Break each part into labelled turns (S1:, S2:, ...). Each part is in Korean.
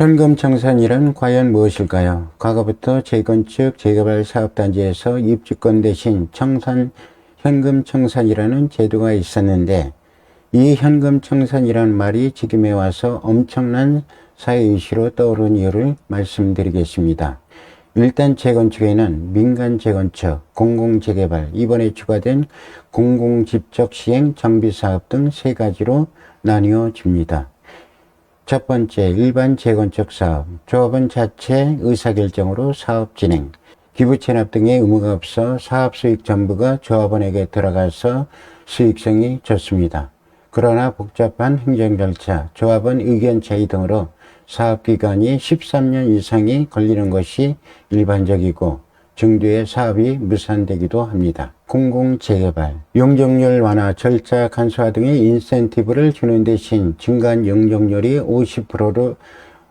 S1: 현금 청산이란 과연 무엇일까요? 과거부터 재건축, 재개발 사업단지에서 입주권 대신 청산, 현금 청산이라는 제도가 있었는데 이 현금 청산이라는 말이 지금에 와서 엄청난 사회 이슈로 떠오른 이유를 말씀드리겠습니다. 일단 재건축에는 민간 재건축, 공공 재개발, 이번에 추가된 공공 집적 시행 정비 사업 등 세 가지로 나뉘어집니다. 첫 번째, 일반 재건축 사업. 조합원 자체 의사결정으로 사업 진행. 기부 체납 등의 의무가 없어 사업 수익 전부가 조합원에게 들어가서 수익성이 좋습니다. 그러나 복잡한 행정 절차, 조합원 의견 차이 등으로 사업 기간이 13년 이상이 걸리는 것이 일반적이고 중도의 사업이 무산되기도 합니다. 공공재개발, 용적률 완화, 절차 간소화 등의 인센티브를 주는 대신 중간 용적률이 50%로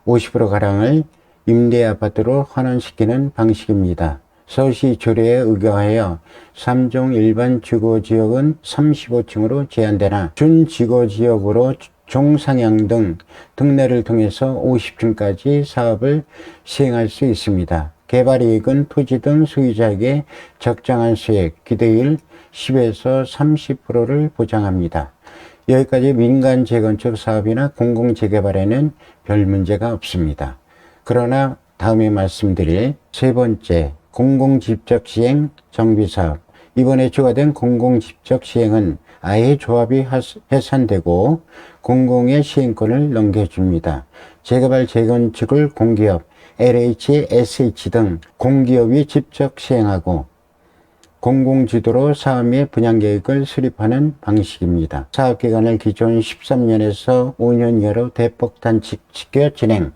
S1: 50%가량을 임대 아파트로 환원시키는 방식입니다. 서울시 조례에 의거하여 3종 일반 주거지역은 35층으로 제한되나 준주거지역으로 종상향 등 특례를 통해서 50층까지 사업을 시행할 수 있습니다. 개발 이익은 토지 등 소유자에게 적정한 수익, 기대율 10에서 30%를 보장합니다. 여기까지 민간 재건축 사업이나 공공 재개발에는 별 문제가 없습니다. 그러나 다음에 말씀드릴 세 번째 공공 집적 시행 정비 사업. 이번에 추가된 공공 집적 시행은 아예 조합이 해산되고 공공의 시행권을 넘겨줍니다. 재개발 재건축을 공기업, LH, SH 등 공기업이 직접 시행하고 공공주도로 사업의 분양계획을 수립하는 방식입니다. 사업기간을 기존 13년에서 5년여로 대폭 단축시켜 진행.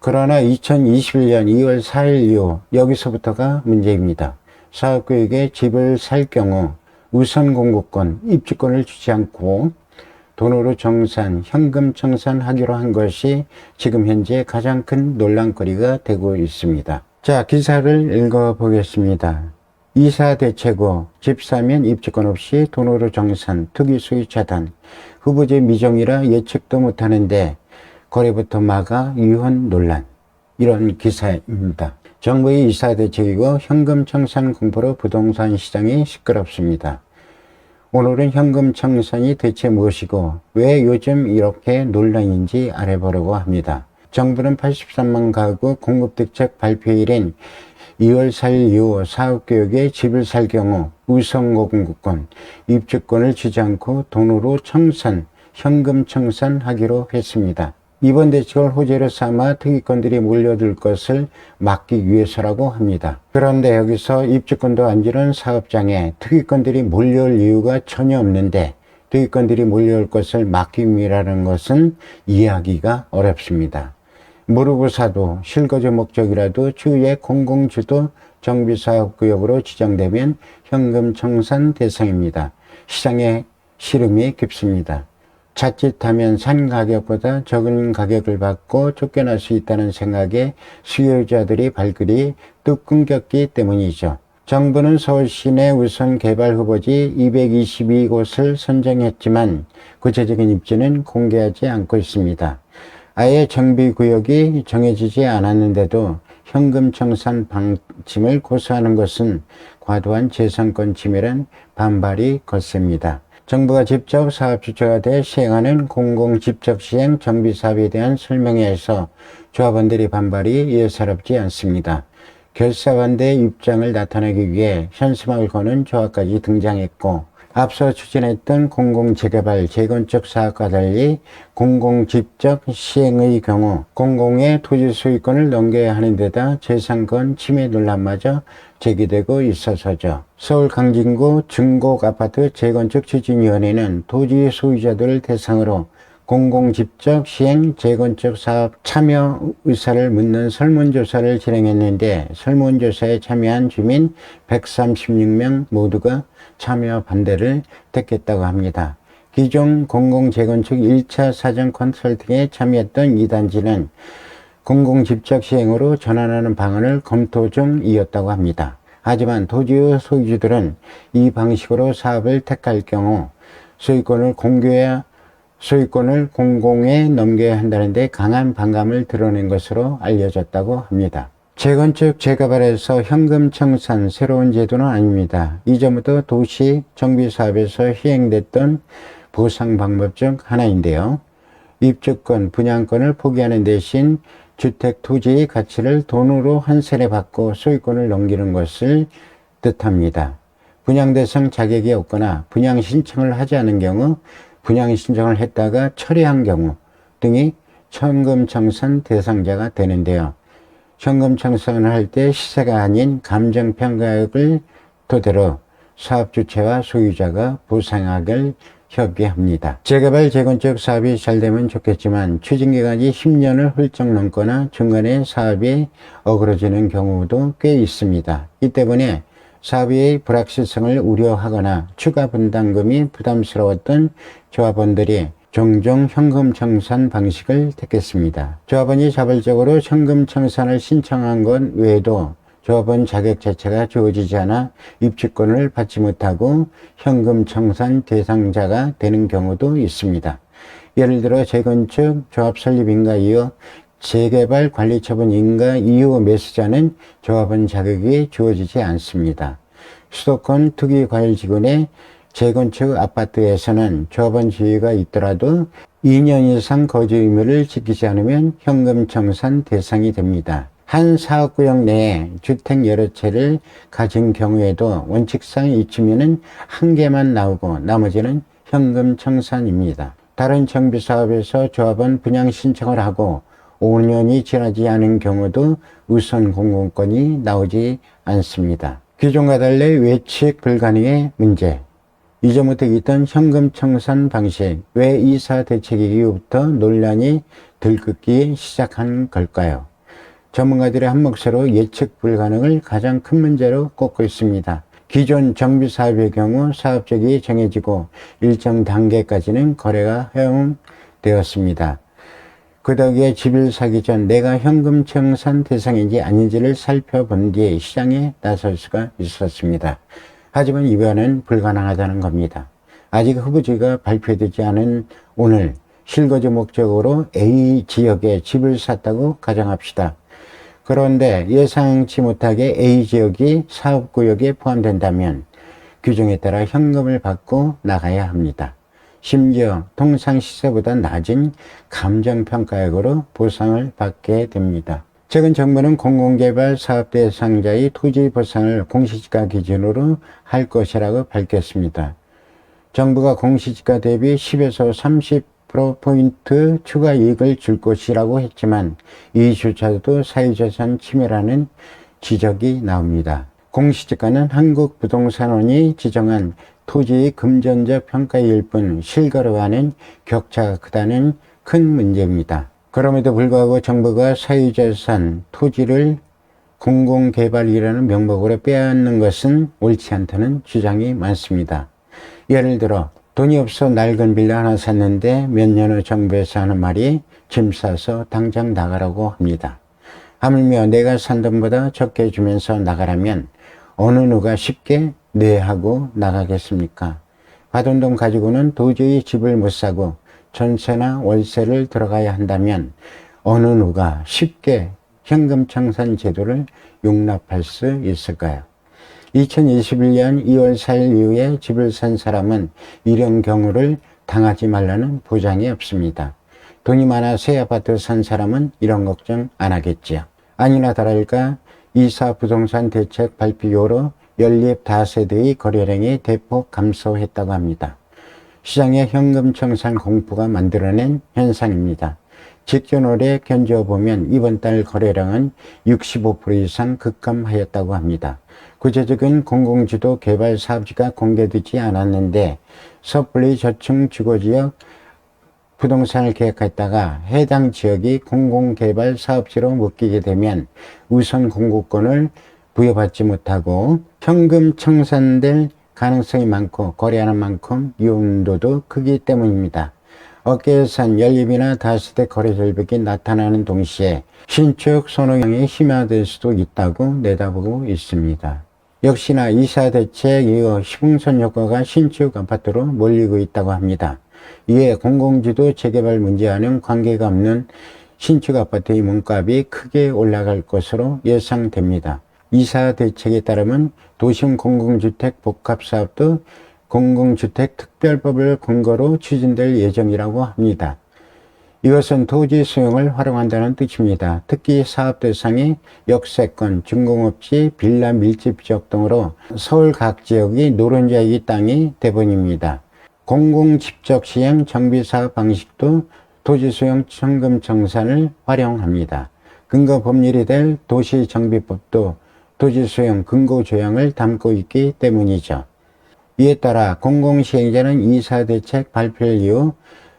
S1: 그러나 2021년 2월 4일 이후 여기서부터가 문제입니다. 사업계획에 집을 살 경우 우선 공급권, 입주권을 주지 않고 돈으로 정산, 현금 청산하기로 한 것이 지금 현재 가장 큰 논란거리가 되고 있습니다. 자, 기사를 읽어보겠습니다. 이사 대체고, 집 사면 입주권 없이 돈으로 정산, 투기 수익 차단, 후보지 미정이라 예측도 못하는데 거래부터 막아 유언 논란. 이런 기사입니다. 정부의 이사 대책이고 현금 청산 공포로 부동산 시장이 시끄럽습니다. 오늘은 현금 청산이 대체 무엇이고 왜 요즘 이렇게 논란인지 알아보려고 합니다. 정부는 83만 가구 공급대책 발표일인 2월 4일 이후 사업계획에 집을 살 경우 우선 공급권, 입주권을 주지 않고 돈으로 청산, 현금 청산하기로 했습니다. 이번 대책을 호재로 삼아 특이권들이 몰려들 것을 막기 위해서라고 합니다. 그런데 여기서 입주권도 안 주는 사업장에 특이권들이 몰려올 이유가 전혀 없는데 특이권들이 몰려올 것을 막기 위해라는 것은 이해하기가 어렵습니다. 모르고 사도 실거주 목적이라도 추후에 공공주도 정비사업구역으로 지정되면 현금 청산 대상입니다. 시장의 시름이 깊습니다. 자칫하면 산 가격보다 적은 가격을 받고 쫓겨날 수 있다는 생각에 수요자들이 발길이 뚝 끊겼기 때문이죠. 정부는 서울 시내 우선 개발 후보지 222곳을 선정했지만 구체적인 입지는 공개하지 않고 있습니다. 아예 정비구역이 정해지지 않았는데도 현금 청산 방침을 고수하는 것은 과도한 재산권 침해란 반발이 거셉니다. 정부가 직접 사업 주체가 돼 시행하는 공공 집적 시행 정비 사업에 대한 설명회에서 조합원들이 반발이 예사롭지 않습니다. 결사 반대 입장을 나타내기 위해 현수막을 거는 조합까지 등장했고 앞서 추진했던 공공재개발 재건축 사업과 달리 공공집적 시행의 경우 공공의 토지 소유권을 넘겨야 하는 데다 재산권 침해 논란마저 제기되고 있어서죠. 서울 강진구 중곡 아파트 재건축 추진위원회는 토지 소유자들을 대상으로 공공집적 시행 재건축 사업 참여 의사를 묻는 설문조사를 진행했는데 설문조사에 참여한 주민 136명 모두가 참여 반대를 택했다고 합니다. 기존 공공재건축 1차 사전 컨설팅에 참여했던 이 단지는 공공집적 시행으로 전환하는 방안을 검토 중이었다고 합니다. 하지만 토지 소유주들은 이 방식으로 사업을 택할 경우 소유권을 공개해야 소유권을 공공에 넘겨야 한다는데 강한 반감을 드러낸 것으로 알려졌다고 합니다. 재건축 재개발에서 현금 청산 새로운 제도는 아닙니다. 이전부터 도시 정비 사업에서 시행됐던 보상 방법 중 하나인데요. 입주권, 분양권을 포기하는 대신 주택 토지의 가치를 돈으로 한세례 받고 소유권을 넘기는 것을 뜻합니다. 분양 대상 자격이 없거나 분양 신청을 하지 않은 경우, 분양 신청을 했다가 철회한 경우 등이 현금 청산 대상자가 되는데요. 현금 청산을 할 때 시세가 아닌 감정 평가액을 토대로 사업 주체와 소유자가 보상액을 협의합니다. 재개발 재건축 사업이 잘 되면 좋겠지만 추진 기간이 10년을 훌쩍 넘거나 중간에 사업이 어그러지는 경우도 꽤 있습니다. 이 때문에 사업의 불확실성을 우려하거나 추가 분담금이 부담스러웠던 조합원들이 종종 현금 청산 방식을 택했습니다. 조합원이 자발적으로 현금 청산을 신청한 것 외에도 조합원 자격 자체가 주어지지 않아 입주권을 받지 못하고 현금 청산 대상자가 되는 경우도 있습니다. 예를 들어 재건축 조합 설립인가 이후 재개발 관리 처분인가 이후 매수자는 조합원 자격이 주어지지 않습니다. 수도권 특이과열지구내 재건축 아파트에서는 조합원 지위가 있더라도 2년 이상 거주 의무를 지키지 않으면 현금 청산 대상이 됩니다. 한 사업구역 내에 주택 여러 채를 가진 경우에도 원칙상 입주민은 한 개만 나오고 나머지는 현금 청산입니다. 다른 정비사업에서 조합원 분양 신청을 하고 5년이 지나지 않은 경우도 우선 공공권이 나오지 않습니다. 기존과 달리 외측 불가능의 문제. 이전부터 있던 현금 청산 방식, 왜 이사 대책 이후부터 논란이 들끓기 시작한 걸까요? 전문가들의 한 목소리로 예측 불가능을 가장 큰 문제로 꼽고 있습니다. 기존 정비 사업의 경우 사업적이 정해지고 일정 단계까지는 거래가 허용되었습니다. 그 덕에 집을 사기 전 내가 현금 청산 대상인지 아닌지를 살펴본 뒤에 시장에 나설 수가 있었습니다. 하지만 이번엔 불가능하다는 겁니다. 아직 후보지가 발표되지 않은 오늘 실거주 목적으로 A 지역에 집을 샀다고 가정합시다. 그런데 예상치 못하게 A 지역이 사업구역에 포함된다면 규정에 따라 현금을 받고 나가야 합니다. 심지어 통상 시세보다 낮은 감정평가액으로 보상을 받게 됩니다. 최근 정부는 공공개발 사업 대상자의 토지 보상을 공시지가 기준으로 할 것이라고 밝혔습니다. 정부가 공시지가 대비 10에서 30% 포인트 추가 이익을 줄 것이라고 했지만 이조차도 사유재산 침해라는 지적이 나옵니다. 공시지가는 한국부동산원이 지정한 토지의 금전적 평가일 뿐 실거래와는 격차가 크다는 큰 문제입니다. 그럼에도 불구하고 정부가 사유재산, 토지를 공공개발이라는 명목으로 빼앗는 것은 옳지 않다는 주장이 많습니다. 예를 들어 돈이 없어 낡은 빌라 하나 샀는데 몇 년 후 정부에서 하는 말이 짐 싸서 당장 나가라고 합니다. 하물며 내가 산 돈보다 적게 주면서 나가라면 어느 누가 쉽게 네 하고 나가겠습니까? 받은 돈 가지고는 도저히 집을 못 사고 전세나 월세를 들어가야 한다면 어느 누가 쉽게 현금 청산 제도를 용납할 수 있을까요? 2021년 2월 4일 이후에 집을 산 사람은 이런 경우를 당하지 말라는 보장이 없습니다. 돈이 많아 새 아파트 산 사람은 이런 걱정 안 하겠지요. 아니나 다를까 이사 부동산 대책 발표 이후로 연립 다세대의 거래량이 대폭 감소했다고 합니다. 시장의 현금 청산 공포가 만들어낸 현상입니다. 직전월에 견주어 보면 이번 달 거래량은 65% 이상 급감하였다고 합니다. 구체적인 공공지도 개발 사업지가 공개되지 않았는데 섣불리 저층 주거지역 부동산을 계획했다가 해당 지역이 공공개발 사업지로 묶이게 되면 우선 공급권을 부여받지 못하고 현금 청산될 가능성이 많고 거래하는 만큼 이용도도 크기 때문입니다. 어깨에 산 연립이나 다시대 거래 절벽이 나타나는 동시에 신축 선호형이 심화될 수도 있다고 내다보고 있습니다. 역시나 이사 대책 이후 시풍선 효과가 신축 아파트로 몰리고 있다고 합니다. 이에 공공지도 재개발 문제와는 관계가 없는 신축 아파트의 몸값이 크게 올라갈 것으로 예상됩니다. 이사 대책에 따르면 도심 공공주택 복합사업도 공공주택 특별법을 근거로 추진될 예정이라고 합니다. 이것은 토지 수용을 활용한다는 뜻입니다. 특히 사업 대상이 역세권, 중공업지, 빌라 밀집 지역 등으로 서울 각 지역이 노른자의 땅이 대부분입니다. 공공집적 시행 정비사업 방식도 토지 수용 청금 청산을 활용합니다. 근거 법률이 될 도시정비법도 토지 수용 근거 조항을 담고 있기 때문이죠. 이에 따라 공공시행자는 이사대책 발표 이후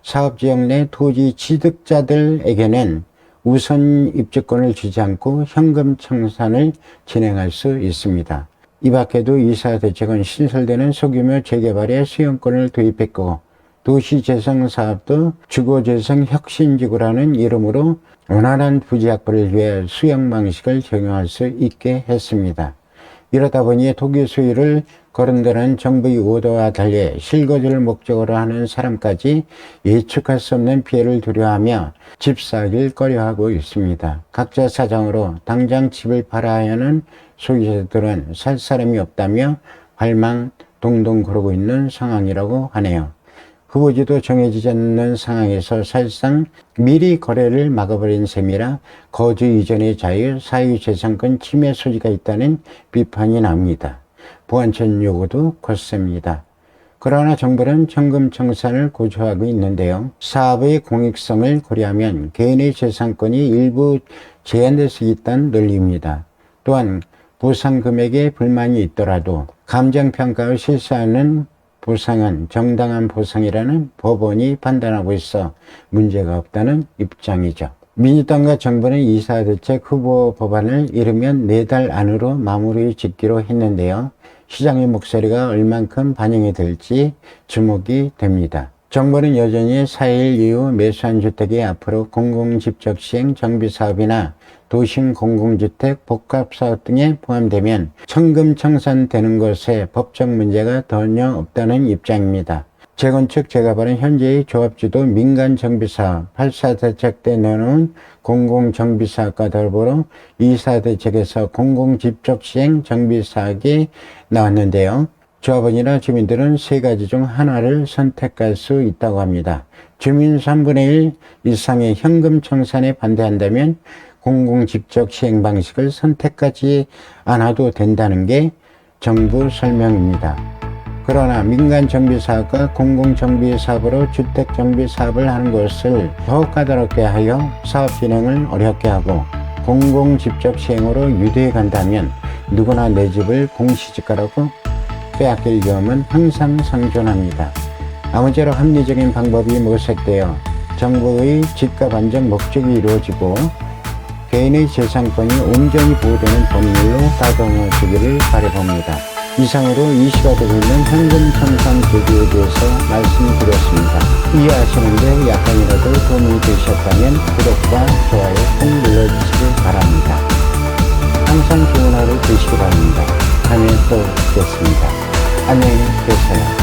S1: 사업지역 내 토지 취득자들에게는 우선 입주권을 주지 않고 현금 청산을 진행할 수 있습니다. 이 밖에도 이사 대책은 신설되는 소규모 재개발에 수용권을 도입했고 도시재생 사업도 주거재생 혁신지구라는 이름으로 원활한 부지 확보를 위해 수용 방식을 적용할 수 있게 했습니다. 이러다 보니 토기 수요를 거론되는 정부의 오더와 달리 실거주를 목적으로 하는 사람까지 예측할 수 없는 피해를 두려워하며 집 사길 꺼려하고 있습니다. 각자 사정으로 당장 집을 팔아야 하는 소유자들은 살 사람이 없다며 발망 동동 그러고 있는 상황이라고 하네요. 후보지도 정해지지 않는 상황에서 사실상 미리 거래를 막아버린 셈이라 거주 이전의 자유, 사유재산권 침해 소지가 있다는 비판이 나옵니다. 보안천 요구도 거셉니다. 그러나 정부는 청금 청산을 고조하고 있는데요. 사업의 공익성을 고려하면 개인의 재산권이 일부 제한될 수 있다는 논리입니다. 또한 보상 금액에 불만이 있더라도 감정평가를 실시하는 보상은 정당한 보상이라는 법원이 판단하고 있어 문제가 없다는 입장이죠. 민주당과 정부는 이사대책 후보 법안을 이르면 네달 안으로 마무리 짓기로 했는데요. 시장의 목소리가 얼만큼 반영이 될지 주목이 됩니다. 정부는 여전히 4일 이후 매수한 주택이 앞으로 공공집적 시행 정비사업이나 도심 공공주택 복합사업 등에 포함되면 청금 청산되는 것에 법적 문제가 전혀 없다는 입장입니다. 재건축 재개발은 현재의 조합주도 민간 정비사업 8사 대책 때 내놓은 공공정비사업과 더불어 2사 대책에서 공공집적 시행 정비사업이 나왔는데요. 조합원이나 주민들은 세 가지 중 하나를 선택할 수 있다고 합니다. 주민 3분의 1 이상의 현금 청산에 반대한다면 공공집적 시행 방식을 선택하지 않아도 된다는 게 정부 설명입니다. 그러나 민간 정비 사업과 공공 정비 사업으로 주택 정비 사업을 하는 것을 더 까다롭게 하여 사업 진행을 어렵게 하고 공공 집적 시행으로 유도해 간다면 누구나 내 집을 공시지가라고 빼앗길 위험은 항상 상존합니다. 아무쪼록 합리적인 방법이 모색되어 정부의 집값 안정 목적이 이루어지고 개인의 재산권이 온전히 보호되는 법률로 다듬어지기를 바라봅니다. 이상으로 이슈가 되고 있는 현금 청산 제도에 대해서 말씀드렸습니다. 이해하시는데 약간이라도 도움이 되셨다면 구독과 좋아요 꼭 눌러주시기 바랍니다. 항상 좋은 하루 되시기 바랍니다. 다음에 또 뵙겠습니다. 안녕히 계세요.